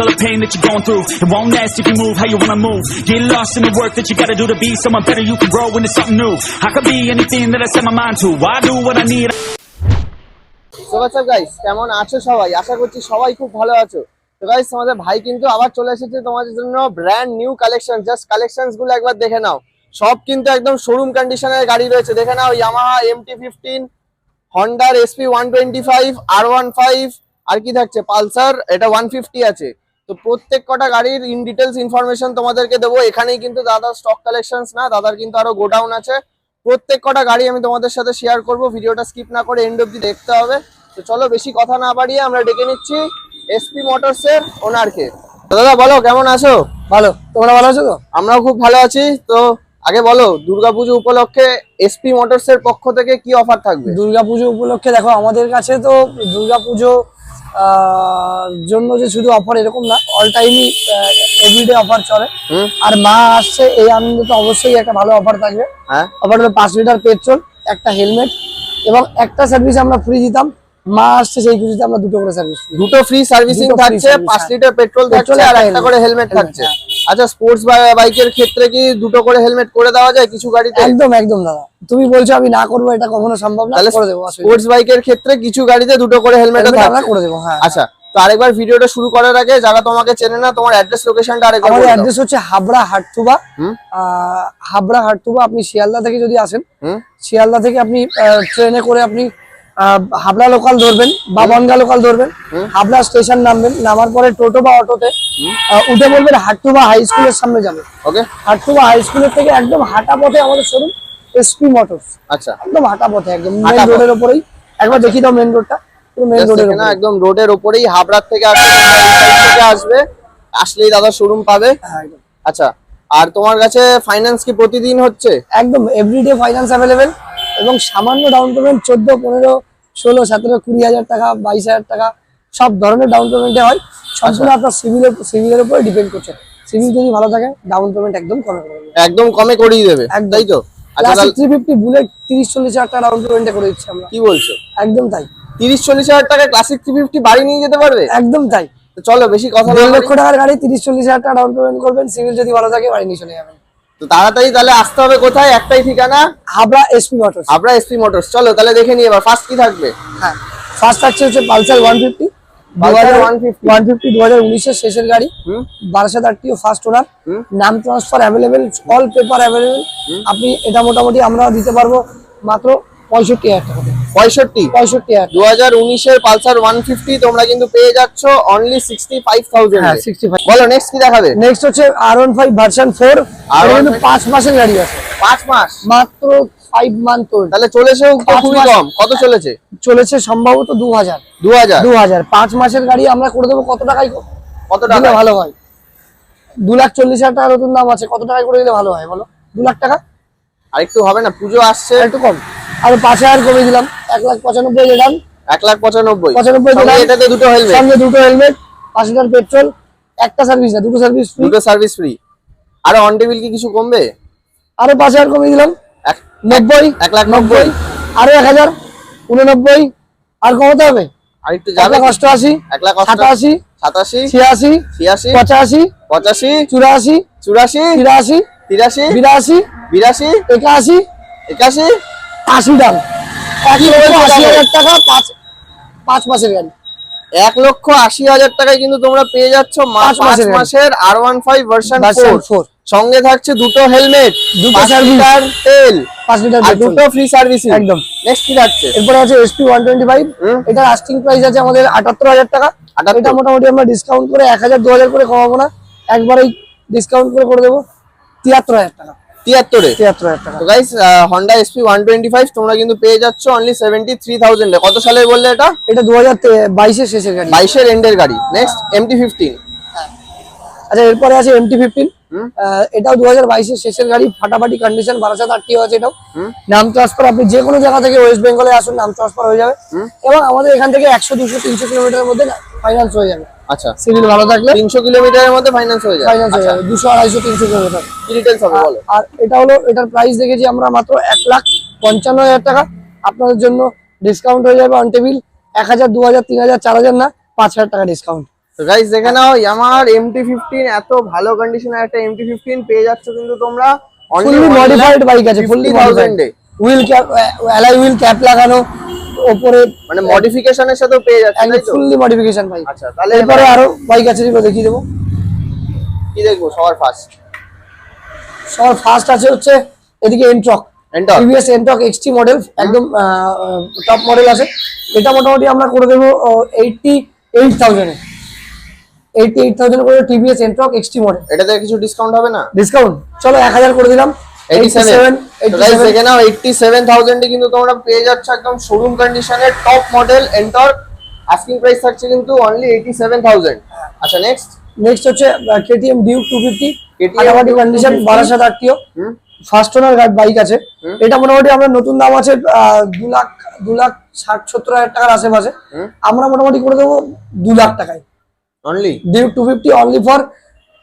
All the pain that you're going through. It won't last if you move how you wanna move. Get lost in the work that you gotta do to be someone better. You can grow into something new. I could be anything that I set my mind to. I do what I need. So তো WhatsApp guys কেমন আছো সবাই আশা করছি সবাই খুব ভালো আছো তো গাইস আমাদের ভাই কিন্তু আবার চলে এসেছে তোমাদের জন্য ব্র্যান্ড নিউ কালেকশন জাস্ট কালেকশনসগুলো একবার দেখে নাও সব কিন্তু একদম শোরুম কন্ডিশনের গাড়ি রয়েছে দেখে নাও Yamaha MT fifteen হন্ডার SP one twenty five R one five R কি থাকছে পালসার এটা ওয়ান ফিফটি আছে তো প্রত্যেক কটা গাড়ির ইন ডিটেলস ইনফরমেশন তোমাদেরকে দেবো। এখানেই কিন্তু দাদার স্টক কালেকশনস না দাদার কিন্তু আরও গোডাউন আছে। প্রত্যেক কটা গাড়ি আমি তোমাদের সাথে শেয়ার করব ভিডিওটা স্কিপ না করে এন্ড অব্দি দেখতে হবে। তো চলো বেশি কথা না বাড়িয়ে আমরা ডেকে নিচ্ছি এসপি মোটরস এর ওনারকে দাদা বলো কেমন আছো? ভালো। তোমরা ভালো আছো তো? আমরাও খুব ভালো আছি। তো আগে বলো দুর্গাপুজো উপলক্ষে এসপি মোটরস এর পক্ষ থেকে কি অফার থাকবে? দুর্গাপুজো উপলক্ষে দেখো আমাদের কাছে তো দুর্গাপুজো জন্য যে শুধু অফার এরকম না অল টাইমই এভরিডে অফার চলে। আর মা আসছে এই আনন্দে তো অবশ্যই একটা ভালো অফার থাকবে। হ্যাঁ। অফার হলো পাঁচ লিটার পেট্রোল একটা হেলমেট এবং একটা সার্ভিস আমরা ফ্রি দিতাম। মা আসছে সেই খুশিতে আমরা দুটো করে সার্ভিস দুটো ফ্রি সার্ভিসিং থাকছে পাঁচ হ্যাঁ। লিটার পেট্রোল থাকছে আর একটা করে হেলমেট থাকছে। হ্যাঁ। আচ্ছা স্পোর্টস বাইকের ক্ষেত্রে কি দুটো করে হেলমেট করে দেওয়া যায় কিছু গাড়িতে? একদম একদম দাদা। তুমি বলছো আমি না করব এটা কখনো সম্ভব না করে দেবো স্পোর্টস বাইকের ক্ষেত্রে কিছু গাড়িতে দুটো করে হেলমেট আমরা করে দেবো হ্যাঁ। আচ্ছা তো আরেকবার ভিডিওটা শুরু করার আগে যারা তোমাকে চেনে না তোমার অ্যাড্রেস লোকেশনটা আরেকবার অ্যাড্রেস হচ্ছে হাবড়া হাটথুবা হুম। হাবড়া হাটথুবা আপনি শিয়ালদা থেকে যদি আসেন হুম? শিয়ালদা থেকে আপনি ট্রেনে করে আপনি হাবড়া লোকাল ধরবেন বা বনগা লোকাল ধরবেন। হাবড়া স্টেশন নামবেন নামার পরে টোটো বা অটোতে উঠে বলবেন হাটথুবা হাই স্কুলের সামনে যাবে। ওকে। হাটথুবা হাই স্কুলের থেকে একদম হাঁটা পথে আমাদের শোরুম এসপি মোটরস আচ্ছা। একদম হাঁটা পথে একদম মেন রোডের উপরেই একবার দেখি দাও মেন রোডটা মেন রোডের একদম রোডের ওপরেই হাবড়ার থেকে আসবে থেকে আসবে। আসলেই দাদা শোরুম পাবে। হ্যাঁ, আচ্ছা আর তোমার কাছে ফাইন্যান্স কি প্রতিদিন হচ্ছে? একদম এভরিডে ফাইন্যান্স অ্যাভেলেবেল এবং সামান্য ডাউন পেমেন্ট চোদ্দ পনেরো ষোলো সতেরো কুড়ি হাজার টাকা বাইশ হাজার টাকা সব ধরনের ডাউন পেমেন্টে হয়। সম্পূর্ণ আপনার সিভিলের সিভিলের উপরে ডিপেন্ড করছে। সিভিল যদি ভালো থাকে ডাউন পেমেন্ট একদম কমে করে একদম কমে করিয়ে দেবে একদম। তাই তো? আচ্ছা থ্রি ফিফটি বুলেট তিরিশ চল্লিশ হাজার টাকা ডাউন পেমেন্টে করে দিচ্ছি আমরা। কি বলছো? একদম তাই। তিরিশ চল্লিশ হাজার টাকা ক্লাসিক থ্রি ফিফটি বাড়ি নিয়ে যেতে পারবে? একদম তাই। চলো বেশি কথা দেড় লক্ষ টাকার গাড়ি তিরিশ চল্লিশ হাজার টাকা ডাউন পেমেন্ট করবেন। সিভিল যদি ভালো থাকে বাড়ি নিয়ে চলে যাবেন। তো তাড়াতাড়ি তাহলে আসতে হবে কোথায়? একটাই ঠিকানা? Habra SP motors. Habra SP motors. চলো তাহলে দেখে নিই এবার ফার্স্ট কি থাকবে। হ্যাঁ। ফার্স্ট আছে হচ্ছে Pulsar one fifty Pulsar 150 one fifty দু হাজার উনিশের শেষের গাড়ি। বারাসাত আটটিও ফার্স্ট ওনার নাম transfer available all paper available আপনি এটা মোটামুটি আমরা দিতে পারব। মাত্র পঁয়ষট্টি হাজার টাকা পঁয়ষট্টি? পঁয়ষট্টি হাজার। দু হাজার উনিশের পালসার ওয়ান ফিফটি তোমরা কিন্তু পেয়ে যাচ্ছ অনলি সিক্সটি ফাইভ থাউজেন্ড হ্যাঁ সিক্সটি ফাইভ বলো নেক্সট কি দেখাবে? নেক্সট হচ্ছে R one five version four R R15 কিন্তু পাঁচ মাসের গাড়ি আছে। পাঁচ মাস? মাত্র ফাইভ মান্থ ওল্ড তাহলে চলেছেও খুবই। কম। কত চলেছে? চলেছে সম্ভবত দু হাজার দু হাজার দু হাজার পাঁচ মাসের গাড়ি আমরা করে দেবো কত টাকায় কত টাকা ভালো হয়। দু লাখ চল্লিশ হাজার টাকা নতুন দাম আছে। কত টাকায় করে দিলে ভালো হয় বলো? দু লাখ টাকা? আরেকটু হবে না পুজো আসছে। আর একটু কম। আর পাঁচ হাজার কমে দিলাম। এক লাখ পঁচানব্বই দিলাম। এক লাখ পঁচানব্বই। পঁচানব্বই দিলাম। এটাতে দুটো হেলমেট সঙ্গে দুটো হেলমেট পাঁচ লিটার পেট্রোল একটা সার্ভিস না দুটো সার্ভিস ফ্রি দুটো সার্ভিস ফ্রি আর অন টেবিল কি কিছু কমবে? আরও পাঁচ হাজার কমে দিলাম। নব্বই এক লাখ নব্বই আরও এক হাজার উননব্বই। আর কমাতে হবে? আর একটু এক যাবে? লাখ অষ্টআশি এক লাখ অষ্ট- সাতাশি সাতাশি ছিয়াশি ছিয়াশি পঁচাশি পঁচাশি চুরাশি চুরাশি তিরাশি তিরাশি বিরাশি বিরাশি একাশি একাশি আশি দাম। এক লক্ষ আশি হাজার টাকা পাঁচ পাঁচ মাসের গাড়ি। এক লক্ষ আশি হাজার টাকায় কিন্তু তোমরা পেয়ে যাচ্ছ মা- পাঁচ পাঁচ মাসের R one five version four সঙ্গে থাকছে দুটো হেলমেট দুটো লিটার তেল পাঁচ লিটার দুটো ফ্রি সার্ভিসিং একদম। নেক্সট কি থাকছে? এরপরে আছে এসপি ওয়ান টোয়েন্টি ফাইভ। এটার প্রাইস আছে আমাদের আটাত্তর হাজার টাকা। 78 এটা মোটামুটি আমরা ডিসকাউন্ট করে এক হাজার দু হাজার করে কমাবো না। একবারেই ডিসকাউন্ট করে করে দেবো। তিয়াত্তর হাজার টাকা। তিয়াত্তরে। তিয়াত্তর টাকা। তো guys Honda SP one twenty five তোমরা কিন্তু পেয়ে যাচ্ছ অনলি সেভেন্টি থ্রি থাউজেন্ড কত সালে বললে এটা? এটা দু হাজার বাইশের শেষের গাড়ি। বাইশের এন্ডের গাড়ি। নেক্সট এমটি ফিফটিন আচ্ছা এরপরে আছে এমটি ফিফটিন। এটাও দু হাজার বাইশের শেষের গাড়ি। ফাটাফাটি কন্ডিশন বারাসাত আছে এটাও। নাম ট্রান্সফার আপনি যে কোনো জায়গা থেকে ওয়েস্ট বেঙ্গলে আসুন নাম ট্রান্সফার হয়ে যাবে। এবং আমাদের এখান থেকে একশো দুশো তিনশো কিলোমিটারের মধ্যে ফাইন্যান্স হয়ে যাবে। আচ্ছা। সিভিল ভালো থাকলে? তিনশো কিলোমিটারের মধ্যে ফাইন্যান্স হয়ে যায়। ফাইন্যান্স হয়ে আচ্ছা। যাবে দুশো আড়াইশো তিনশো কিলোমিটার। কি ডিটেলস হবে বলো? আর এটা হলো এটার প্রাইস দেখেছি আমরা মাত্র এক লাখ পঞ্চান্ন হাজার টাকা। আপনাদের জন্য ডিসকাউন্ট হয়ে যাবে অন টেবিল এক হাজার দু হাজার তিন হাজার চার হাজার না পাঁচ হাজার টাকা ডিসকাউন্ট তো গাইস দেখে নাও ইয়ামার এমটি ফিফটিন এত ভালো কন্ডিশনের একটা এমটি ফিফটিন পেয়ে যাচ্ছ কিন্তু তোমরা ফুললি মডিফাইড বাইক আছে fully modified থাউজেন্ডে wheel cap alloy wheel cap লাগানো ওপরে মানে মডিফিকেশনের সাথেও পেয়ে যাচ্ছে একদম ফুললি মডিফিকেশন বাইক আচ্ছা তাহলে এরপরে আরও বাইক আছে যেগুলো দেখিয়ে দেবো। কি দেখব? সবার ফার্স্ট সবার ফার্স্ট আছে হচ্ছে এদিকে Ntorq enter TVS Ntorq XT model একদম টপ মডেল আছে। এটা মোটামুটি আমরা করে দেবো এইটটি এইট থাউজেন্ডে এইটটি এইট থাউজেন্ড করে টিভিএস এনটক এক্সটি মডেল এটাতে কিছু ডিসকাউন্ট হবে না? ডিসকাউন্ট চলো এক হাজার করে দিলাম। 87 তো guys 87 দেখে নাও 87000 এ কিন্তু তোমরা পেয়ে যাচ্ছ একদম শোরুম কন্ডিশনের top model enter asking price থাকছে কিন্তু অনলি 87000 আচ্ছা নেক্সট নেক্সট হচ্ছে KTM Duke condition 250 Barasat RTO হুম। ফার্স্ট ওনার বাইক আছে। এটা মোটামুটি আমরা নতুন দাম আছে দু লাখ দু লাখ ষাট সত্তর হাজার টাকার আশেপাশে। আমরা মোটামুটি করে দেবো দু লাখ টাকায়। Only Duke two fifty only for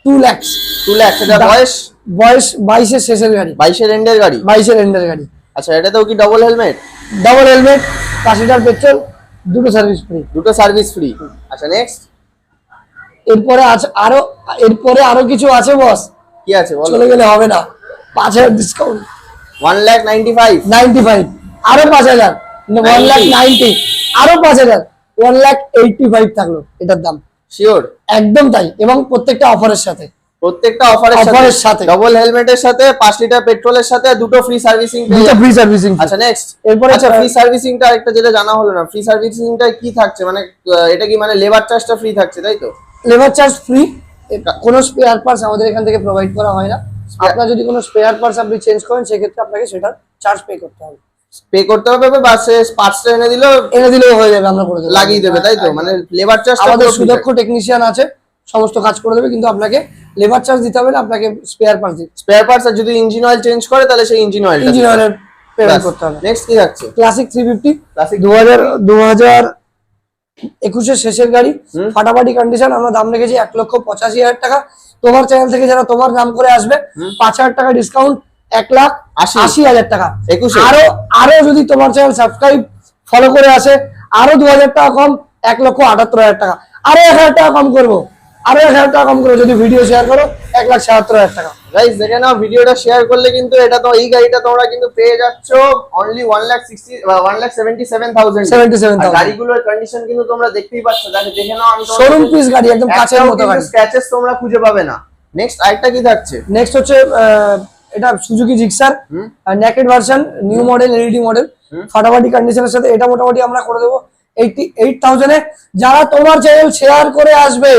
two lakhs 2 lakh এটা দা- বয়স? বয়স বাইশের শেষের গাড়ি। 22 এর এন্ডের গাড়ি? বাইশের এন্ডের গাড়ি। আচ্ছা এটাতেও কি ডাবল হেলমেট ডাবল হেলমেট পাঁচ লিটার পেট্রোল দুটো সার্ভিস ফ্রি দুটো সার্ভিস ফ্রি আচ্ছা নেক্সট এরপরে আছে আরও এরপরে আরও কিছু আছে বস কি আছে বলো? চলে গেলে হবে না। পাঁচ হাজার ডিসকাউন্ট 1 লাখ 95 নাইনটি ফাইভ আরও পাঁচ হাজার। ওয়ান লাখ নাইনটি আরও পাঁচ হাজার। ওয়ান লাখ এইটটি ফাইভ থাকল এটার দাম। শিওর একদম তাই এবং প্রত্যেকটা অফারের সাথে। প্রত্যেকটা অফারের সাথে সাথে। ডাবল হেলমেটের সাথে 5 লিটার পেট্রোলের সাথে দুটো ফ্রি সার্ভিসিং দুটো ফ্রি সার্ভিসিং আচ্ছা নেক্সট এরপরে আচ্ছা ফ্রি সার্ভিসিংটা আরেকটা যেটা জানা হলো না ফ্রি সার্ভিসিংটা কি থাকছে? মানে এটা কি মানে লেবার চার্জটা ফ্রি থাকছে তাই তো? লেবার চার্জ ফ্রি কোনো স্পেয়ার পার্টস আমাদের এখান থেকে প্রোভাইড করা হয় না। আপনার যদি কোনো স্পেয়ার পার্টস আপনি চেঞ্জ করেন সেক্ষেত্রে আপনাকে সেটার চার্জ পে করতে হবে। পে করতে হবে বা সে পার্টসটা এনে দিলো এনে দিলেও হয়ে যাবে আমরা করে দেবো। লাগিয়ে দেবে তাই তো? মানে লেবার আমাদের সুদক্ষ টেকনিশিয়ান আছে সমস্ত কাজ করে দেবে কিন্তু আপনাকে লেবার চার্জ দিতে হবে না আপনাকে স্পেয়ার পার্টস দিতে স্পেয়ার পার্টস আর যদি ইঞ্জিন অয়েল চেঞ্জ করে তাহলে সেই ইঞ্জিন অয়েল ইঞ্জিন অয়েলের পেমেন্ট করতে হবে। নেক্সট কি থাকছে ক্লাসিক থ্রি ফিফটি ক্লাসিক দু হাজার দু একুশের শেষের গাড়ি। ফাটাফাটি কন্ডিশন আমরা দাম রেখেছি এক লক্ষ পঁচাশি হাজার টাকা। তোমার চ্যানেল থেকে যারা তোমার নাম করে আসবে পাঁচ হাজার টাকা ডিসকাউন্ট এক লাখ আশি। হাজার টাকা। একুশে? আরও আরও যদি তোমার চ্যানেল সাবস্ক্রাইব ফলো করে আসে আরও দু হাজার টাকা কম এক লক্ষ আটাত্তর হাজার টাকা। আরও এক হাজার টাকা কম করব। আরও এক হাজার টাকা কম করব। যদি ভিডিও শেয়ার করো এক লাখ সাতাত্তর হাজার টাকা। গাইস দেখে নাও ভিডিওটা শেয়ার করলে কিন্তু এটা তো এই গাড়িটা তোমরা কিন্তু পেয়ে যাচ্ছ only one lakh sixty one lakh seventy seven thousand 77,000 গাড়িগুলোর কন্ডিশন কিন্তু তোমরা দেখতেই পাচ্ছ। দেখে নাও আমি শোরুম পিস গাড়ি একদম কাছের মতো গাড়ি। স্ক্র্যাচেস তোমরা খুঁজে পাবে না। নেক্সট আরেকটা কি থাকছে? নেক্সট হচ্ছে আহ, এটা Suzuki Gixxer. Naked version new model LED model ফাটাফাটি কন্ডিশনের সাথে এটা মোটামুটি আমরা করে দেবো যারা তোমার চ্যানেল শেয়ার করে আসবে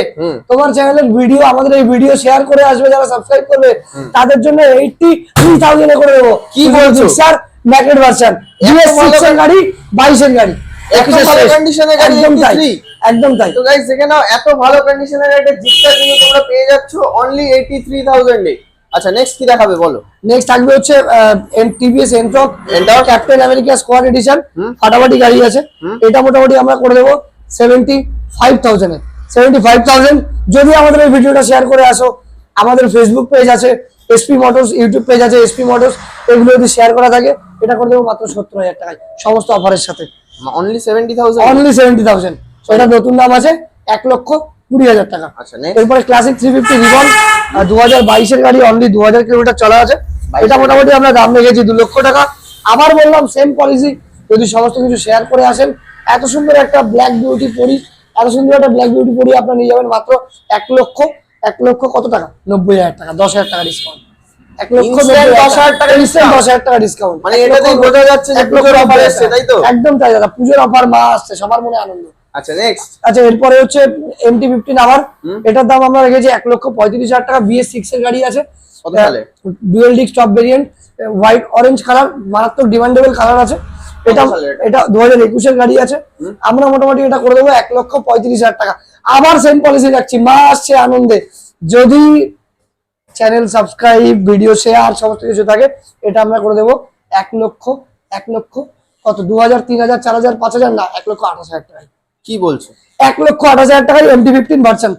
তোমার চ্যানেলের ভিডিও আমাদের এই ভিডিও শেয়ার করে আসবে যারা সাবস্ক্রাইব করবে তাদের জন্য এইটটি থ্রি থাউজেন্ডে করে দেবো। কি বলছো? জিক্সার নেকেড ভার্সন গাড়ি বাইশের গাড়ি। একদম তাই 83 একদম তাই তো গাইস দেখে নাও এত ভালো কন্ডিশনের একটা জিপটা কিন্তু তোমরা পেয়ে যাচ্ছ অনলি এইটি থ্রি থাউজেন্ডে আচ্ছা নেক্সট কি দেখাবে বলো? নেক্সট থাকবে হচ্ছে TVS Ntorq Ntorq? Captain America squad edition ফাটাফাটি গাড়ি আছে। এটা মোটামুটি আমরা করে দেবো সেভেন্টি ফাইভ থাউজেন্ডে সেভেন্টি ফাইভ থাউজেন্ড যদি আমাদের এই ভিডিওটা শেয়ার করে আসো আমাদের ফেসবুক পেজ আছে এসপি মোটরস ইউটিউব পেজ আছে এসপি মোটরস এগুলো যদি শেয়ার করা থাকে এটা করে দেবো মাত্র সত্তর হাজার টাকায় সমস্ত অফারের সাথে। Only seventy thousand only seventy thousand এটা নতুন দাম আছে এক লক্ষ কুড়ি হাজার টাকা। আচ্ছা এরপরে ক্লাসিক থ্রি ফিফটি রিবন দু হাজার বাইশের গাড়ি অনলি দু হাজার কিলোমিটার চলা আছে। এটা মোটামুটি আমরা দাম রেখেছি দু লক্ষ টাকা। আবার বললাম সেম পলিসি যদি সমস্ত কিছু শেয়ার করে আসেন এত সুন্দর একটা ব্ল্যাক বিউটি পরি এত সুন্দর একটা ব্ল্যাক বিউটি পরি আপনারা নিয়ে যাবেন মাত্র এক লক্ষ এক লক্ষ কত টাকা? নব্বই হাজার টাকা দশ হাজার টাকা ডিসকাউন্ট এক লক্ষ দশ হাজার টাকা Instant দশ হাজার টাকা ডিসকাউন্ট মানে এটাতেই বোঝা যাচ্ছে যে পুজোর offer এসছে, তাই তো? একদম তাই দাদা পুজোর অফার মা আসছে সবার মনে আনন্দ। আচ্ছা নেক্সট আচ্ছা এরপরে হচ্ছে এমটি ফিফটিন আবার। এটার দাম আমরা রেখেছি এক লক্ষ পঁয়ত্রিশ হাজার টাকা। বিএস সিক্স এর গাড়ি আছে। কত সালে? Dual disc top variant white orange colour মারাত্মক ডিমান্ডেবল কালার আছে। এটা? এটা? দু হাজার একুশের গাড়ি আছে। আমরা মোটামুটি এটা করে দেবো এক লক্ষ পঁয়ত্রিশ হাজার টাকা। আবার সেম পলিসি রাখছি মা আসছে আনন্দে। যদি চ্যানেল সাবস্ক্রাইব ভিডিও শেয়ার সমস্ত কিছু থাকে এটা আমরা করে দেবো এক লক্ষ এক লক্ষ কত? দু হাজার তিন হাজার চার হাজার পাঁচ হাজার? না এক লক্ষ আঠাশ হাজার টাকা কি বলছো? এক লক্ষ আঠাশ হাজার টাকায় এমটি ফিফটিন ভার্সন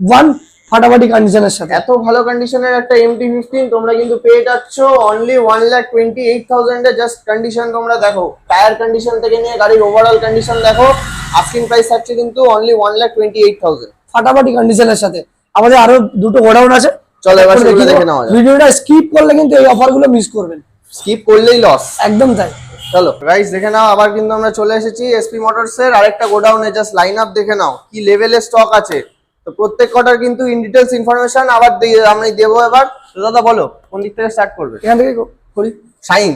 ওয়ান ফাটাফাটি কন্ডিশনের সাথে। এত ভালো কন্ডিশনের একটা এমটি ফিফটিন তোমরা কিন্তু পেয়ে যাচ্ছ। Only one lakh twenty eight থাউজেন্ডে just condition তোমরা দেখো। টায়ার কন্ডিশন থেকে নিয়ে গাড়ির ওভারঅল কন্ডিশন দেখো। আস্কিং প্রাইস থাকছে কিন্তু only one lakh twenty eight thousand ফাটাফাটি কন্ডিশনের সাথে। আমাদের আরও দুটো গোডাউন আছে। চলো এবার দেখে। নেওয়া। ভিডিওটা স্কিপ করলে কিন্তু এই অফারগুলো মিস করবেন। স্কিপ করলেই লস একদম তাই। চলো। গাইস দেখে নাও আবার কিন্তু আমরা চলে এসেছি এসপি মোটরস এর আরেকটা গোডাউনে। জাস্ট লাইন আপ দেখে নাও কি লেভেলের স্টক আছে। তো প্রত্যেক কটার কিন্তু ইন ডিটেলস ইনফরমেশন আবার আমি দেবো এবার। তো দাদা বলো কোন দিক থেকে স্টার্ট করবে? এখান থেকে করি। শাইন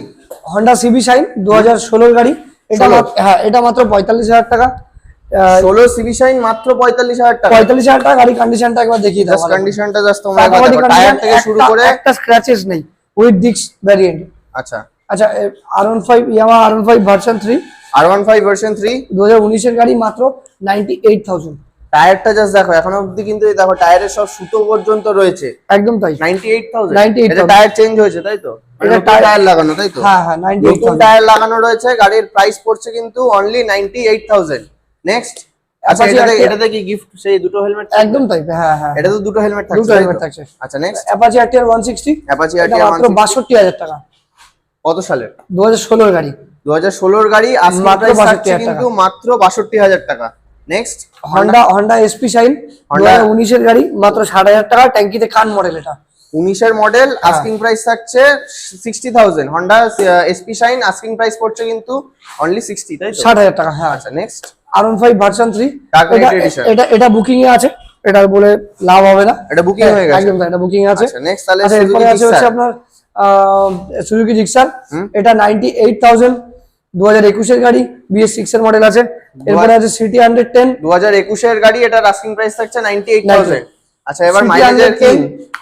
হন্ডা সিবি শাইন দু হাজার ষোলোর গাড়ি। এটা হ্যাঁ এটা মাত্র পঁয়তাল্লিশ হাজার টাকা। ষোলো সিবি শাইন মাত্র পঁয়তাল্লিশ হাজার টাকা। পঁয়তাল্লিশ হাজার টাকা গাড়ি কন্ডিশনটা একবার দেখিয়ে দাও। কন্ডিশনটা জাস্ট তোমরা টায়ার থেকে শুরু করে একটা স্ক্র্যাচেস নেই। উইথ ডিক্স ভ্যারিয়েন্ট আচ্ছা। আচ্ছা R one five Yamaha R one five version three R one five version three দু হাজার উনিশের গাড়ি মাত্র নাইনটি এইট থাউজেন্ড টায়ারটা জাস্ট দেখো এখনও অবধি কিন্তু দেখো টায়ারের সব সুতো পর্যন্ত রয়েছে। একদম তাই। Ninety eight thousand 98,000 tyre change হয়েছে তাই তো? এটা এটা টায়ার- লাগানো তাই তো? হ্যাঁ হ্যাঁ নাইনটি এইট নতুন টায়ার লাগানো রয়েছে গাড়ির প্রাইস পড়ছে কিন্তু only ninety eight thousand next আচ্ছা এটাতে এটাতে কি গিফট সেই দুটো হেলমেট একদম তাই হ্যাঁ হ্যাঁ। এটা তো দুটো হেলমেট থাকছে দুটো থাকছে। আচ্ছা next Apache one sixty Apache এটা আরটিআর মাত্র বাষট্টি হাজার টাকা। কত সালের? দু হাজার ষোলোর গাড়ি। দু হাজার ষোলোর গাড়ি আজকে মাত্র প্রাইস 62,000 থাকছে কিন্তু মাত্র বাষট্টি হাজার টাকা। Next Honda Honda SP Shine দু উনিশের গাড়ি মাত্র ষাট হাজার টাকা ট্যাঙ্কিতে কান মডেল এটা। উনিশের মডেল। আস্কিং প্রাইস থাকছে sixty thousand Honda SP Shine asking price পড়ছে কিন্তু অনলি সিক্সটি তাই ষাট হাজার টাকা হ্যাঁ। আচ্ছা next R one five version three. এটা এটা বুকিং এ আছে। এটা বলে লাভ হবে না। এটা বুকিং হয়ে গেছে। একদম এটা বুকিং আছে। আচ্ছা নেক্সট তাহলে আচ্ছা আছে আপনার সুজুকি জিক্সার এটা নাইনটি এইট থাউজেন্ড দু হাজার একুশের গাড়ি বিএস সিক্স এর মডেল আছে। এরপরে আছে সিটি হান্ড্রেড টেন দু হাজার একুশের গাড়ি এটার আস্কিং প্রাইস থাকছে নাইনটি এইট থাউজেন্ড আচ্ছা এবার মাইলেজের কি?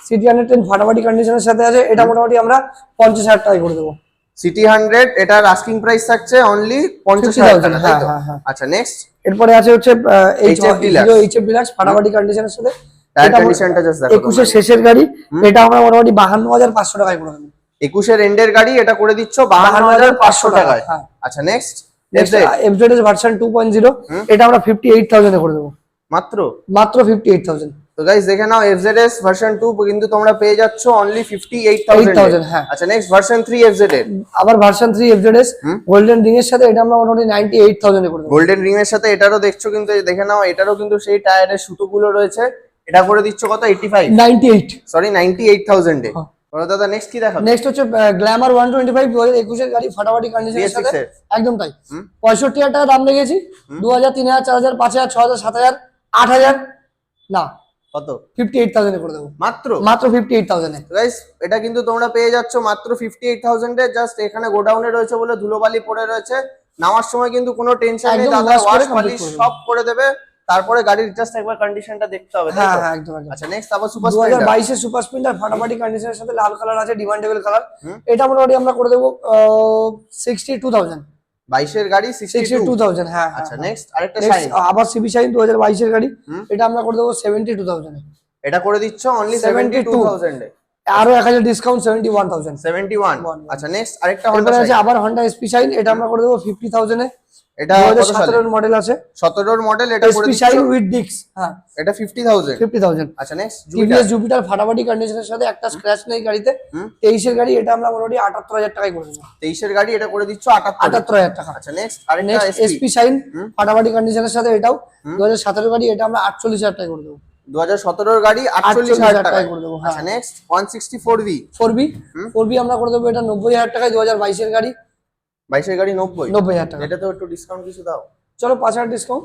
সিটি হান্ড্রেড টেন ফাটাফাটি কন্ডিশনের সাথে আছে এটা মোটামুটি আমরা পঞ্চাশ হাজার টাকা করে দেবো। সিটি হান্ড্রেড এটার আস্কিং প্রাইস থাকছে অনলি পঞ্চাশ 50,000 হাজার হ্যাঁ? হ্যাঁ, হ্যাঁ। আচ্ছা নেক্সট এরপরে আছে হচ্ছে H HF Deluxe। H F deluxe ফাটাফাটি কন্ডিশনের সাথে একুশের। শেষের গাড়ি এটা আমরা মোটামুটি বাহান্ন হাজার পাঁচশো টাকায় করে দেবো। একুশের এন্ডের গাড়ি এটা করে দিচ্ছ বাহান্ন হাজার পাঁচশো টাকায়। হ্যাঁ। আচ্ছা next FZ version two point zero এটা আমরা ফিফটি এইট থাউজেন্ডে করে দেবো। মাত্র? মাত্র ফিফটি এইট থাউজেন্ড তো গাইস দেখে নাও এফজেডএস ভার্সন 2 কিন্তু তোমরা পেয়ে যাচ্ছ অনলি 58000 8,000 হ্যাঁ। আচ্ছা নেক্সট ভার্সন 3 এফজেড এর। আবার version three FZ S golden ring এর সাথে এটা আমরা মোটামুটি করে গোল্ডেন রিং এর সাথে এটারও দেখছ কিন্তু দেখে নাও এটারও কিন্তু সেই টায়ারের সুতোগুলো রয়েছে। এটা করে দিচ্ছ কত? 85 নাইনটি এইট সরি 98000 এ। হ্যাঁ। বলো দাদা নেক্সট কি দেখাবে? নেক্সট হচ্ছে গ্ল্যামার ওয়ান টোয়েন্টি ফাইভ দু হাজার একুশের গাড়ি ফাটাফাটি কন্ডিশনের BS6 সাথে। একদম তাই। পঁয়ষট্টি হাজার টাকা দাম লেগেছি। দু হাজার তিন হাজার চার হাজার পাঁচ হাজার ছ হাজার সাত হাজার আট হাজার। না কত? ফিফটি এইট থাউজেন্ডে করে দেবো। মাত্র? মাত্র ফিফটি এইট থাউজেন্ডে গাইস এটা কিন্তু তোমরা পেয়ে যাচ্ছ মাত্র 58000 এ। জাস্ট এখানে গোডাউনে রয়েছে বলে ধুলোবালি পড়ে রয়েছে। নামার সময় কিন্তু কোনো টেনশন নেই। দাদা ওয়াশ পলিশ সব করে দেবে। তারপরে গাড়ির জাস্ট একবার কন্ডিশনটা দেখতে হবে হ্যাঁ? হ্যাঁ একদম আচ্ছা নেক্সট আবার সুপার স্প্লেন্ডার বাইশের সুপার স্প্লেন্ডার ফাটাফাটি কন্ডিশনের সাথে লাল কালার আছে ডিমান্ডেবল কালার এটা মোটামুটি আমরা করে দেবো সিক্সটি টু থাউজেন্ড 22 এর গাড়ি সিক্সটি 62 টু থাউজেন্ড হ্যাঁ হ্যাঁ, আচ্ছা হ্যাঁ। নেক্সট আরেকটা Next, শাইন আবার সিবি দু হাজার বাইশের গাড়ি। এটা আমরা করে দেবো সেভেন্টি টু থাউজেন্ড এটা করে দিচ্ছ অনলি 72 72000 এ আরও এক হাজার ডিসকাউন্ট সেভেন্টি ওয়ান থাউজেন্ড 71 আচ্ছা নেক্সট আরেকটা এরপরে আছে আবার হন্ডা এসপি শাইন এটা আমরা করে দেবো ফিফটি থাউজেন্ডে এটা দু হাজার কত সালে? সতেরোর মডেল আছে। 17 এর মডেল এটা করে এসপি শাইন উইথ ডিক্স হ্যাঁ। এটা 50000 ফিফটি থাউজেন্ড আচ্ছা নেক্সট টিভিএস জুপিটার ফাটাফাটি কন্ডিশনের সাথে একটা স্ক্র্যাচ নেই গাড়িতে। তেইশের গাড়ি এটা আমরা মোটামুটি আটাত্তর হাজার টাকায় করে দেবো। 23 এর গাড়ি এটা করে দিচ্ছ 78 আটাত্তর হাজার টাকা। আচ্ছা নেক্সট আরেকটা এসপি শাইন ফাটাফাটি কন্ডিশনের সাথে এটাও। দু হাজার সতেরো গাড়ি এটা আমরা আটচল্লিশ হাজার টাকা করে দেবো। 2017 এর গাড়ি 48000 হাজার টাকা টাকায় করে দেবো, হ্যাঁ। Next 164V four V four V আমরা করে দেবো এটা নব্বই হাজার টাকায় দু হাজার বাইশের গাড়ি। 22 এর গাড়ি 90 নব্বই হাজার টাকা। এটা তো একটু ডিসকাউন্ট কিছু দাও। চলো পাঁচ হাজার ডিসকাউন্ট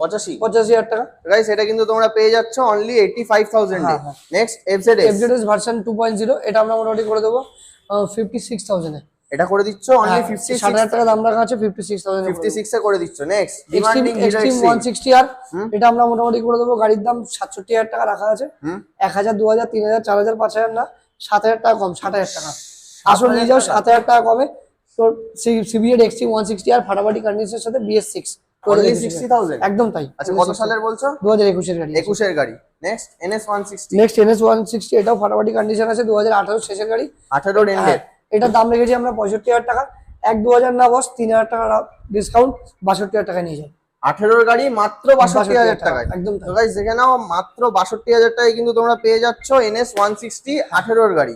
85 পঁচাশি হাজার টাকা। গাইস এটা কিন্তু তোমরা পেয়ে যাচ্ছ অনলি 85000 এ। হ্যাঁ, হ্যাঁ। Next FZS FZS version two point zero এটা আমরা মোটামুটি করে দেবো ফিফটি সিক্স থাউজেন্ডে এটা করে দিচ্ছ অনলি ষাট 56 হাজার টাকা দাম রাখা আছে ফিফটি সিক্স থাউজেন্ড 56 এ করে দিচ্ছ next demanding Hero Xtreme one sixty R এটা আমরা মোটামুটি করে দেবো গাড়ির দাম সাতষট্টি হাজার টাকা রাখা আছে। এক হাজার দু হাজার তিন হাজার চার হাজার পাঁচ হাজার না সাত হাজার টাকা কম ষাট হাজার টাকা আসল নিয়ে যাও সাত হাজার টাকা কমে। তোর CBZ Xtreme one sixty R ফাটাফাটি কন্ডিশনের সাথে বিএস সিক্স অনলি 60000 একদম তাই। আচ্ছা কত সালের বলছো? দু হাজার একুশের গাড়ি। 21 এর গাড়ি next NS 160 next NS one sixty এটাও ফাটাফাটি কন্ডিশন আছে দু হাজার আঠারো শেষের গাড়ি। 18 এর এন্ডের এটার দাম রেখেছি আমরা পঁয়ষট্টি হাজার টাকা। এক দু হাজার না বস তিন হাজার টাকা ডিসকাউন্ট বাষট্টি হাজার টাকায় নিয়ে 18 এর গাড়ি মাত্র 62000 টাকা, টাকায়। একদম গাইস দেখে নাও মাত্র 62000 টাকায় কিন্তু তোমরা পেয়ে যাচ্ছ এনএস 160 18 এর গাড়ি।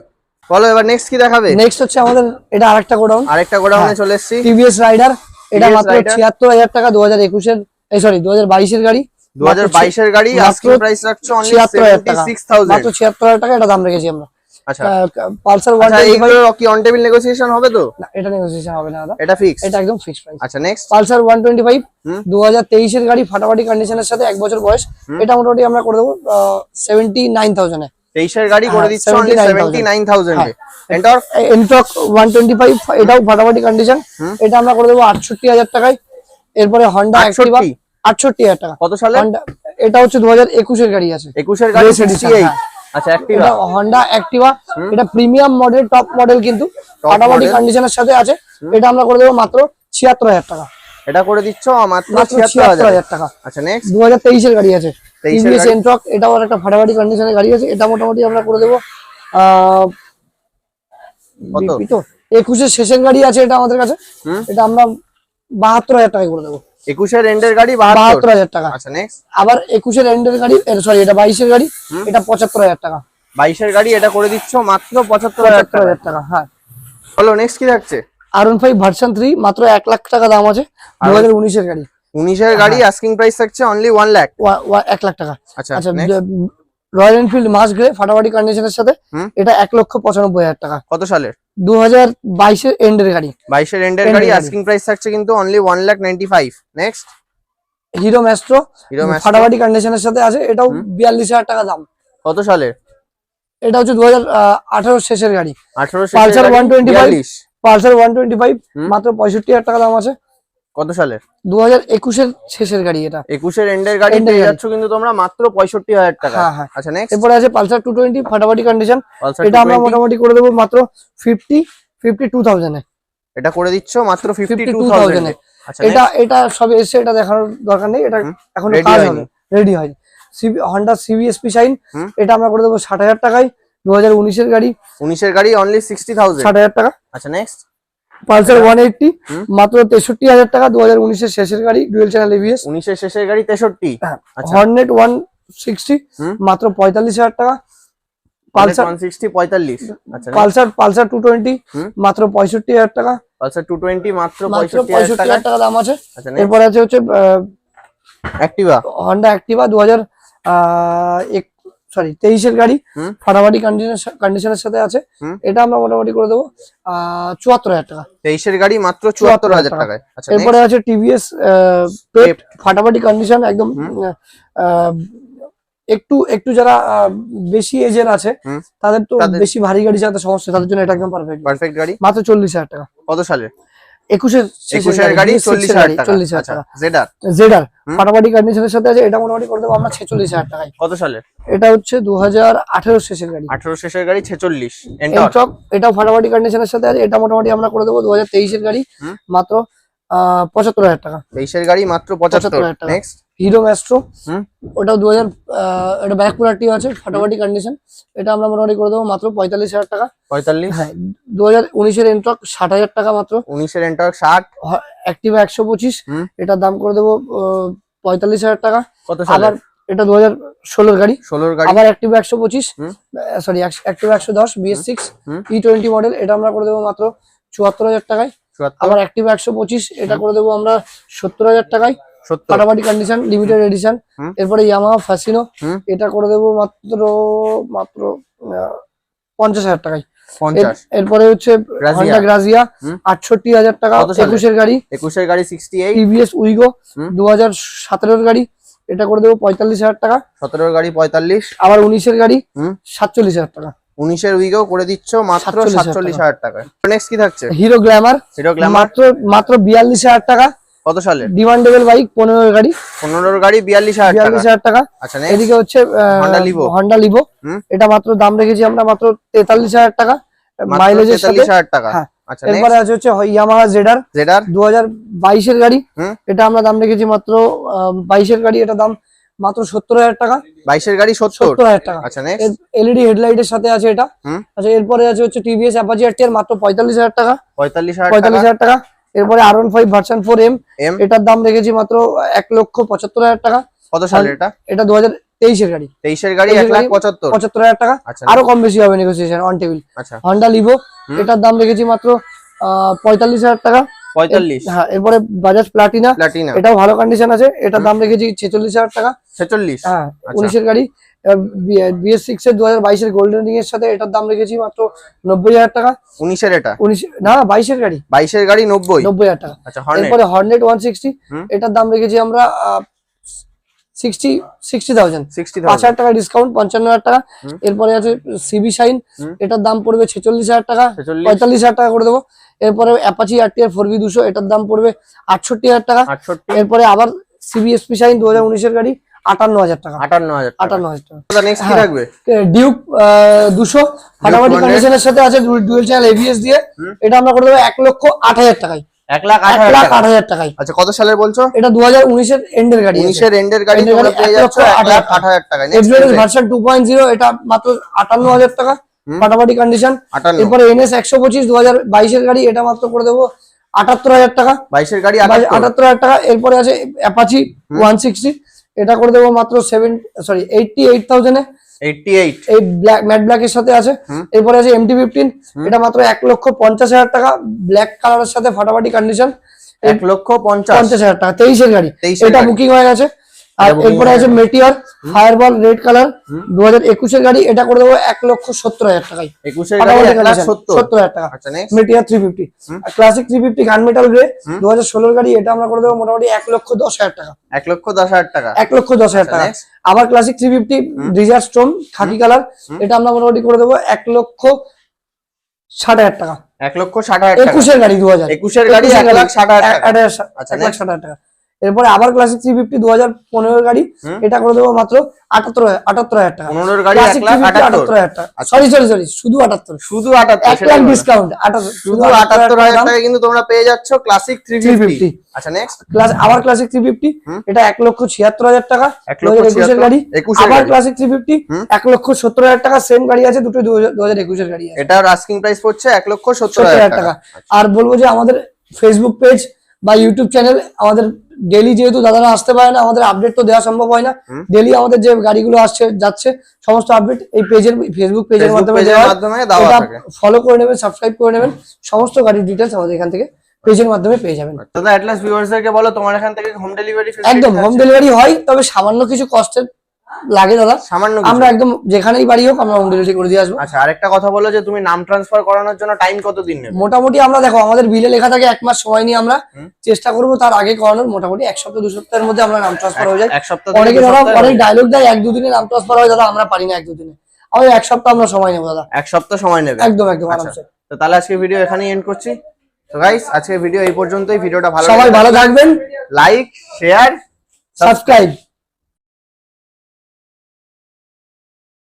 বলো এবার নেক্সট কি দেখাবে? নেক্সট হচ্ছে আমাদের এটা আরেকটা গোডাউন। আরেকটা গোডাউনে চলে এসেছি। টিভিএস রাইডার এটা মাত্র। ছিয়াত্তর হাজার টাকা দু হাজার একুশের এই সরি দু হাজার বাইশের গাড়ি। দু হাজার বাইশের গাড়ি আস্কিং প্রাইস রাখছো অনলি ছিয়াত্তর হাজার সেভেন্টি টাকা। সিক্স থাউজেন্ড মাত্র ছিয়াত্তর হাজার টাকা এটা দাম রেখেছি আমরা। আচ্ছা। পালসার ওয়ান আচ্ছা, এইগুলো কি অন টেবিল নেগোসিয়েশন হবে তো? না এটা নেগোসিয়েশন হবে না দাদা। এটা ফিক্স এটা একদম ফিক্স প্রাইস আচ্ছা নেক্সট পালসার 125 2023 এর গাড়ি ফাটাফাটি কন্ডিশনের সাথে এক বছর বয়স। এটা মোটামুটি আমরা করে দেব 79000 এ 23 এর গাড়ি করে দিচ্ছি 79000 এ ওয়ান টোয়েন্টি ফাইভ এটাও ফাটাফাটি কন্ডিশন এটা আমরা করে দেবো আটষট্টি হাজার টাকায়। এরপরে হন্ডা একষোটি আটষট্টি? হাজার টাকা। কত সালে? এটা হচ্ছে 2021 একুশের গাড়ি আছে। একুশের গাড়ি 68 আচ্ছা অ্যাক্টিভা হন্ডা অ্যাক্টিভা এটা প্রিমিয়াম মডেল টপ মডেল কিন্তু model। কন্ডিশনের সাথে আছে। এটা আমরা করে দেবো মাত্র ছিয়াত্তর হাজার টাকা। এটা করে দিচ্ছ মাত্র ছিয়াত্তর হাজার। টাকা। আচ্ছা নেক্সট দু হাজার তেইশের গাড়ি আছে। 23 এর টিভিএস এন্ট্রক এটাও একটা ফাটাফাটি কন্ডিশনের গাড়ি আছে। এটা মোটামুটি আমরা করে দেবো একুশের শেষের গাড়ি আছে এটা আমাদের কাছে। এটা আমরা বাহাত্তর হাজার টাকা করে দেবো। একুশের এন্ডের গাড়ি বাহাত্তর। হাজার টাকা। আচ্ছা নেক্সট আবার একুশের এন্ডের গাড়ি সরি এটা বাইশের গাড়ি এটা পঁচাত্তর হাজার টাকা। বাইশের গাড়ি এটা করে দিচ্ছ মাত্র পঁচাত্তর হাজার টাকা হাজার টাকা হ্যাঁ। বলো নেক্সট কি থাকছে? R one five version three মাত্র এক লাখ টাকা দাম আছে দু হাজার উনিশের গাড়ি। উনিশের গাড়ি আস্কিং প্রাইস থাকছে অনলি ওয়ান লাখ এক লাখ টাকা। আচ্ছা আচ্ছা? রয়্যাল এনফিল্ড মাস গ্রে ফাটাফাটি কন্ডিশনের সাথে এটা এক লক্ষ পঁচানব্বই হাজার টাকা। কত সালের? দু হাজার বাইশের এন্ডের গাড়ি। বাইশের এন্ডের গাড়ি। আস্কিং প্রাইস থাকছে কিন্তু only one lakh ninety five next Hero Maestro ফাটাফাটি কন্ডিশনের সাথে আছে এটাও বিয়াল্লিশ হাজার টাকা দাম। কত সালের? এটা হচ্ছে দু হাজার আঠারো শেষের গাড়ি। আঠারো Pulsar 125 125 Pulsar one twenty five মাত্র পঁয়ষট্টি হাজার টাকা দাম আছে। কত সালের? দু হাজার একুশের শেষের গাড়ি এটা। একুশের এন্ডের গাড়ি পেয়ে যাচ্ছ কিন্তু তোমরা মাত্র পঁয়ষট্টি হাজার টাকা। হ্যাঁ, হ্যাঁ। আচ্ছা নেক্সট এরপরে আছে পালসার টু টোয়েন্টি ফাটাফাটি কন্ডিশন এটা আমরা মোটামুটি করে দেবো মাত্র ফিফটি ফিফটি টু থাউজেন্ডে এটা করে দিচ্ছ মাত্র ফিফটি টু 52,000 থাউজেন্ড এটা এটা সবে এসে এটা দেখানোর দরকার নেই এটা এখন কাজ হবে। রেডি হয়নি। হন্ডা সিবিএসপি শাইন এটা আমরা করে দেবো ষাট হাজার টাকায়। দু হাজার উনিশের গাড়ি। উনিশের গাড়ি অনলি সিক্সটি থাউজেন্ড ষাট হাজার টাকা। আচ্ছা নেক্সট পালসার ওয়ান এইটটি হুম। মাত্র তেষট্টি হাজার টাকা দু হাজার উনিশের শেষের গাড়ি ডুয়েল চ্যানেল এভিএস উনিশের শেষের গাড়ি তেষট্টি? আচ্ছা। Hornet one sixty. মাত্র পঁয়তাল্লিশ হাজার টাকা। পালসার ওয়ান সিক্সটি পঁয়তাল্লিশ। আচ্ছা। Pulsar Pulsar two twenty. মাত্র পঁয়ষট্টি হাজার টাকা। পালসার টু টোয়েন্টি মাত্র পঁয়ষট্টি হাজার টাকা। দাম আছে। আচ্ছা এরপরে আছে হচ্ছে অ্যাক্টিভা হন্ডা অ্যাক্টিভা দু হাজার সরি তেইশের গাড়ি ফাটাফাটি কন্ডিশন কন্ডিশনের সাথে আছে। এটা আমরা মোটামুটি করে দেবো চুয়াত্তর হাজার টাকা। তেইশের গাড়ি মাত্র চুয়াত্তর হাজার টাকা। টাকায়। আচ্ছা এরপরে আছে টিভিএস ফাটাফাটি কন্ডিশন একদম একটু একটু যারা বেশি এজের আছে তাদের তো বেশি ভারী গাড়ি যাতে সমস্যা তাদের জন্য এটা একদম পারফেক্ট পারফেক্ট গাড়ি? মাত্র চল্লিশ হাজার টাকা। কত সালের? একুশের একুশের গাড়ি চল্লিশ হাজার টাকা। চল্লিশ হাজার আচ্ছা টাকা। জেডার জেডার হুম। ফাটাফাটি কন্ডিশনের সাথে আছে এটা মোটামুটি করে দেবো আমরা ছেচল্লিশ হাজার টাকায়। কত সালের? এটা হচ্ছে দু হাজার আঠেরো শেষের গাড়ি। আঠারো শেষের গাড়ি ছেচল্লিশ এটাও ফাটাফাটি কন্ডিশনের সাথে আছে এটা মোটামুটি আমরা করে দেবো দু হাজার তেইশের গাড়ি। মাত্র পঁচাত্তর হাজার টাকা। তেইশের গাড়ি মাত্র পঁচাত্তর। 75,000 টাকা। হিরো ম্যাস্ট্রো হুম? ওটাও দু হাজার এটা ব্যাক পুরাটি আছে ফাটাফাটি কন্ডিশন এটা আমরা মোটামুটি করে দেবো মাত্র পঁয়তাল্লিশ হাজার টাকা। পঁয়তাল্লিশ? হ্যাঁ দু হাজার উনিশের এন্ট্রক ষাট হাজার টাকা মাত্র। উনিশের এন্টার ষাট? অ্যাক্টিভা একশো পঁচিশ। এটার দাম করে দেবো পঁয়তাল্লিশ হাজার টাকা। আবার এটা দু হাজার ষোলোর গাড়ি। ষোলোর গাড়ি। আবার অ্যাক্টিভা একশো পঁচিশ। সরি অ্যাক্টিভা একশো দশ BS six. E twenty model এটা আমরা করে দেবো মাত্র চুয়াত্তর হাজার টাকায়। আবার অ্যাক্টিভা একশো পঁচিশ এটা করে দেবো আমরা সত্তর হাজার টাকায়। ফাটাফাটি কন্ডিশন লিমিটেড এডিশন। এরপরে ইয়ামাহা ফ্যাসিনো এটা করে দেবো মাত্র মাত্র পঞ্চাশ হাজার টাকায়। এরপরে হচ্ছে হন্ডা গ্রাজিয়া। আটষট্টি হাজার টাকা? একুশের গাড়ি। একুশের গাড়ি সিক্সটি এইট টিভিএস উইগো। দু হাজার সতেরোর গাড়ি। এটা করে দেবো পঁয়তাল্লিশ হাজার টাকা। সতেরোর গাড়ি পঁয়তাল্লিশ। আবার উনিশের গাড়ি। সাতচল্লিশ হাজার টাকা। উনিশের উইকেও করে দিচ্ছ মাত্র 47,000 সাতচল্লিশ হাজার টাকা। নেক্সট কি থাকছে? হিরো গ্ল্যামার হিরো গ্ল্যামার মাত্র মাত্র বিয়াল্লিশ হাজার টাকা। কত সালের? ডিমান্ডেবল বাইক গাড়ি। পনেরোর গাড়ি বিয়াল্লিশ হাজার বিয়াল্লিশ হাজার টাকা। আচ্ছা এদিকে হচ্ছে। হন্ডা লিভো হুম। এটা মাত্র দাম রেখেছি আমরা মাত্র তেতাল্লিশ হাজার টাকা। মাইলেজের সাথে তেতাল্লিশ হাজার টাকা। হ্যাঁ। আচ্ছা এরপরে আছে হচ্ছে ইয়ামাহা জেডার জেডার দু হাজার বাইশের গাড়ি। এটা আমরা দাম রেখেছি মাত্র বাইশের গাড়ি। এটা দাম মাত্র সত্তর হাজার টাকা। বাইশের গাড়ি সত্তর? হাজার টাকা। আচ্ছা এলইডি হেডলাইটের সাথে আছে এটা। আচ্ছা এরপরে আছে হচ্ছে টিভিএস অ্যাপাচি আর মাত্র পঁয়তাল্লিশ হাজার টাকা। পঁয়তাল্লিশ হাজার পঁয়তাল্লিশ টাকা হাজার টাকা। এরপরে R one five version four M M এটার দাম রেখেছি মাত্র এক লক্ষ পঁচাত্তর হাজার টাকা। কত সালের এটা? এটা দু হাজার তেইশের গাড়ি। তেইশের গাড়ি এক লাখ পঁচাত্তর। পঁচাত্তর হাজার টাকা। আচ্ছা আরও কম বেশি হবে নেগোসিয়েশন অন টেবিল আচ্ছা। হন্ডা লিভো এটার দাম রেখেছি মাত্র পঁয়তাল্লিশ হাজার টাকা। পঁয়তাল্লিশ। হ্যাঁ এরপরে বাজাজ প্লাটিনা প্লাটিনা এটাও ভালো কন্ডিশন আছে। এটার দাম রেখেছি ছেচল্লিশ হাজার টাকা। ছেচল্লিশ। হ্যাঁ আচ্ছা। উনিশের গাড়ি বিএস সিক্স এর দু হাজার বাইশের গোল্ডেন রিং এর সাথে এটার দাম রেখেছি মাত্র নব্বই হাজার টাকা। উনিশের এটা? উনিশ না বাইশের গাড়ি। বাইশের গাড়ি নব্বই? নব্বই হাজার টাকা। আচ্ছা এরপরে হর্নেট ওয়ান সিক্সটি এটার দাম রেখেছি আমরা সিক্সটি সিক্সটি থাউজেন্ড পাঁচ হাজার টাকা ডিসকাউন্ট পঞ্চান্ন হাজার টাকা। এরপরে আছে সিবি শাইন এটার দাম পড়বে ছেচল্লিশ হাজার টাকা। পঁয়তাল্লিশ হাজার টাকা করে দেবো। এরপরে অ্যাপাচি আর টি আর ফোর বি দুশো এটার দাম পড়বে আটষট্টি হাজার টাকা। এরপরে আবার সিবিএসপি শাইন দু হাজার উনিশের গাড়ি। আটান্ন হাজার টাকা। আটান্ন হাজার আটান্ন হাজার টাকা নেক্সট কি। ডিউক দুশো। ফাটাফাটি 100 কন্ডিশনের সাথে আছে ডুয়েল চ্যানেল এবিএস দিয়ে। এটা আমরা করে দেবো এক লক্ষ আট হাজার টাকায়। এক লাখ আট হাজার টাকায়। আচ্ছা কত সালের বলছো? এটা দু হাজার উনিশের এন্ডের গাড়ি উনিশের এন্ডের গাড়ি পেয়ে যাচ্ছ এক লাখ আট হাজার টাকা। ভার্সন টু পয়েন্ট জিরো এটা মাত্র আটান্ন হাজার টাকা। ফাটাফাটি কন্ডিশন এরপরে এনএস একশো পঁচিশ দু হাজার বাইশের গাড়ি এটা মাত্র করে দেবো আটাত্তর হাজার টাকা। বাইশের গাড়ি আটাত্তর। হাজার টাকা। এরপরে আছে অ্যাপাচি ওয়ান সিক্সটি এটা করে দেবো মাত্র সেভেন সরি এইটটি এইট থাউজেন্ডে এই ব্ল্যাক ম্যাট ব্ল্যাক এর সাথে আছে। এরপরে আছে এমটি ফিফটিন এটা মাত্র এক লক্ষ পঞ্চাশ হাজার টাকা। ব্ল্যাক কালারের সাথে ফাটাফাটি কন্ডিশন এক লক্ষ পঞ্চাশ। হাজার টাকা। তেইশের গাড়ি। 23 এটা বুকিং হয়ে গেছে। আর এরপরে হয়ে। আছে। Fireball red colour. দু হাজার একুশের গাড়ি এটা করে দেবো এক লক্ষ সত্তর হাজার টাকায়। সত্তর। টাকা। আচ্ছা next three fifty Classic three fifty gun metal grey দু হাজার ষোলোর গাড়ি এটা আমরা করে দেবো মোটামুটি এক লক্ষ দশ হাজার টাকা। এক লক্ষ দশ হাজার টাকা। এক লক্ষ দশ হাজার আচ্ছা, টাকা। আবার Classic three fifty desert storm খাকি কালার এটা আমরা মোটামুটি করে দেবো এক লক্ষ ষাট হাজার টাকা। এক লক্ষ ষাট হাজার একুশের গাড়ি দু হাজার একুশের গাড়ি এক লাখ ষাট হাজার টাকা। আচ্ছা, এক লাখ ষাট হাজার টাকা। এরপরে আবার ক্লাসিক থ্রি ফিফটি দু হাজার পনেরোর গাড়ি। এটা করে দেবো মাত্র আটাত্তর আটাত্তর হাজার টাকা। পনেরোর গাড়ি আটাত্তর। হাজার টাকা। সরি সরি সরি শুধু আটাত্তর। শুধু আটাত্তর এক লাখ ডিসকাউন্ট আটাত্তর শুধু আটাত্তর হাজার টাকা কিন্তু তোমরা পেয়ে যাচ্ছ ক্লাসিক থ্রি ফিফটি আচ্ছা নেক্সট ক্লাস আবার ক্লাসিক থ্রি ফিফটি এটা এক লক্ষ ছিয়াত্তর হাজার টাকা এক লক্ষ 2021 এর ছিয়াত্তর, গাড়ি। একুশের আবার ক্লাসিক থ্রি ফিফটি এক লক্ষ সত্তর হাজার টাকা সেম গাড়ি আছে দুটো দু হাজার একুশের গাড়ি আছে। এটার আস্কিং প্রাইস পড়ছে এক লক্ষ সত্তর হাজার টাকা। আর বলব যে আমাদের ফেসবুক পেজ বা ইউটিউব চ্যানেল আমাদের ডেলি যেহেতু দাদারা আসতে পারে না আমাদের আপডেট তো দেওয়া সম্ভব হয় না। ডেলি আমাদের যে গাড়িগুলো আসছে যাচ্ছে সমস্ত আপডেট এই পেজের ফেসবুক পেজের মাধ্যমে এটা ফলো করে নেবেন সাবস্ক্রাইব করে নেবেন সমস্ত গাড়ির ডিটেলস আমাদের এখান থেকে পেজের মাধ্যমে পেয়ে যাবেন। দাদা অ্যাটলাস ভিউয়ার্সদেরকে বলো তোমার এখান থেকে হোম ডেলিভারি একদম হোম ডেলিভারি হয় তবে সামান্য কিছু কষ্টের লাগে দাদা। সামান্য আমরা একদম যেখানেই বাড়ি হোক আমরা হোম ডেলিভারি করে দিয়ে আসব। আচ্ছা আরেকটা কথা বলো যে তুমি নাম ট্রান্সফার করানোর জন্য টাইম কত দিন নেবে? মোটামুটি আমরা দেখো আমাদের বিলে লেখা থাকে এক মাস সময় নিয়ে আমরা চেষ্টা করব তার আগে করানোর। মোটামুটি এক সপ্তাহ দু সপ্তাহের মধ্যে আমরা নাম ট্রান্সফার হয়ে যায়। এক সপ্তাহ অনেকে দাদা অনেক? ডায়লগ দেয় এক দুদিনে নাম ট্রান্সফার হয় দাদা আমরা পারি না এক দুদিনে। আমাদের এক সপ্তাহ আমরা সময় নেব দাদা। এক সপ্তাহ সময় নেবে? একদম একদম আচ্ছা। আরামসে। তো তাহলে আজকে ভিডিও এখানেই এন্ড করছি। তো গাইস আজকে ভিডিও এই পর্যন্তই। ভিডিওটা ভালো সবাই ভালো থাকবেন। Like share subscribe